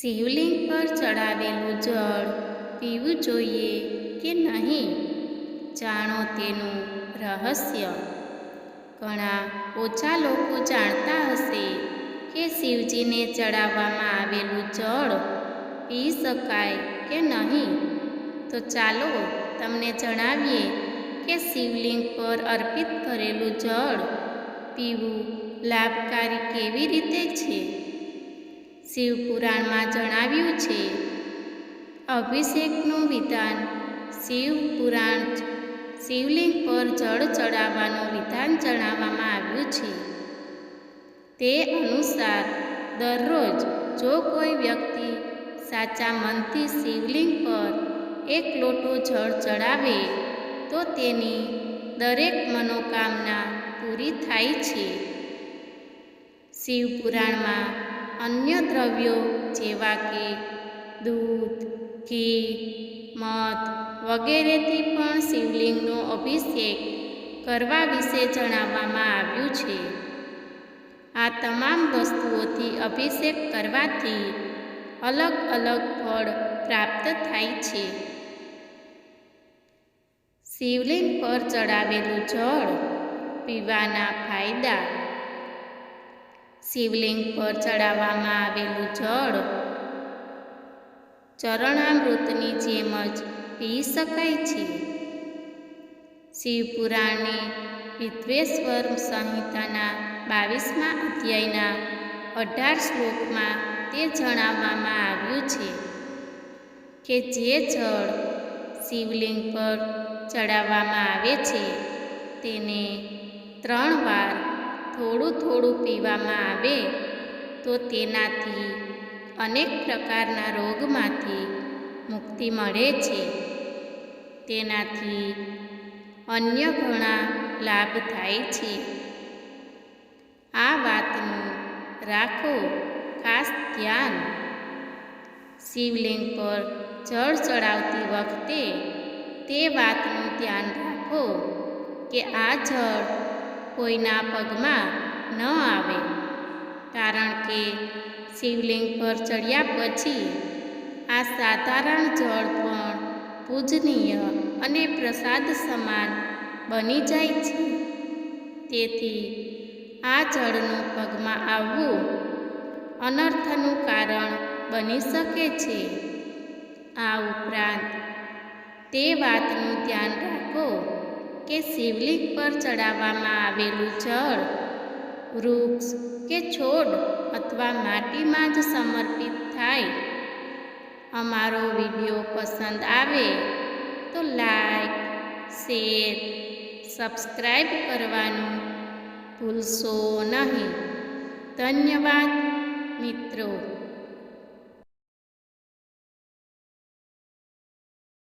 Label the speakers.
Speaker 1: શિવલિંગ પર ચડાવેલું જળ પીવું જોઈએ કે નહીં? જાણો તેનું રહસ્ય. ઘણા ઓછા લોકો જાણતા હશે કે શિવજીને ચડાવવામાં આવેલું જળ પી શકાય કે નહીં? તો ચાલો તમને જણાવીએ કે શિવલિંગ પર અર્પિત કરેલું જળ પીવું લાભકારી કેવી રીતે છે? શિવપુરાણમાં જણાવ્યું છે. અભિષેકનું વિધાન શિવપુરાણ શિવલિંગ પર જળ ચડાવવાનું વિધાન જણાવવામાં આવ્યું છે. તે અનુસાર, દરરોજ જો કોઈ વ્યક્તિ સાચા મનથી શિવલિંગ પર એક લોટો જળ ચડાવે, તો તેની દરેક મનોકામના પૂરી થાય છે. શિવપુરાણમાં અન્ય દ્રવ્યો જેવા કે દૂધ, ઘી, મધ વગેરેથી પણ શિવલિંગનો અભિષેક કરવા વિશે જણાવવામાં આવ્યું છે. આ તમામ વસ્તુઓથી અભિષેક કરવાથી અલગ અલગ ફળ પ્રાપ્ત થાય છે. શિવલિંગ પર ચડાવેલું જળ પીવાના ફાયદા શિવલિંગ પર ચડાવવામાં આવેલું જળ ચરણામૃતની જેમ જ પી શકાય છે. શિવપુરાણની વિદ્વેશ્વર સંહિતાના બાવીસમા અધ્યાયના અઢાર શ્લોકમાં તે જણાવવામાં આવ્યું છે કે જે જળ શિવલિંગ પર ચડાવવામાં આવે છે તેને ત્રણ વાર થોડું થોડું પીવામાં આવે, તો તેનાથી અનેક પ્રકારના રોગમાંથી મુક્તિ મળે છે. તેનાથી અન્ય ઘણા લાભ થાય છે. આ વાતનું રાખો ખાસ ધ્યાન. શિવલિંગ પર જળ ચડાવતી વખતે તે વાતનું ધ્યાન રાખો કે આ જળ કોઈના પગમાં ન આવે. કારણ કે શિવલિંગ પર ચડ્યા પછી આ સાધારણ જળ પણ પૂજનીય અને પ્રસાદ સમાન બની જાય છે. તેથી આ જળનું પગમાં આવવું અનર્થનું કારણ બની શકે છે. આ ઉપરાંત તે વાતનું ધ્યાન રાખો કે શિવલિંગ પર ચડાવવામાં આવેલું જળ, વૃક્ષ કે છોડ અથવા માટીમાં જ સમર્પિત થાય. અમારો વીડિયો પસંદ આવે તો લાઈક, શેર સબસ્ક્રાઈબ કરવાનું ભૂલશો નહીં. ધન્યવાદ મિત્રો.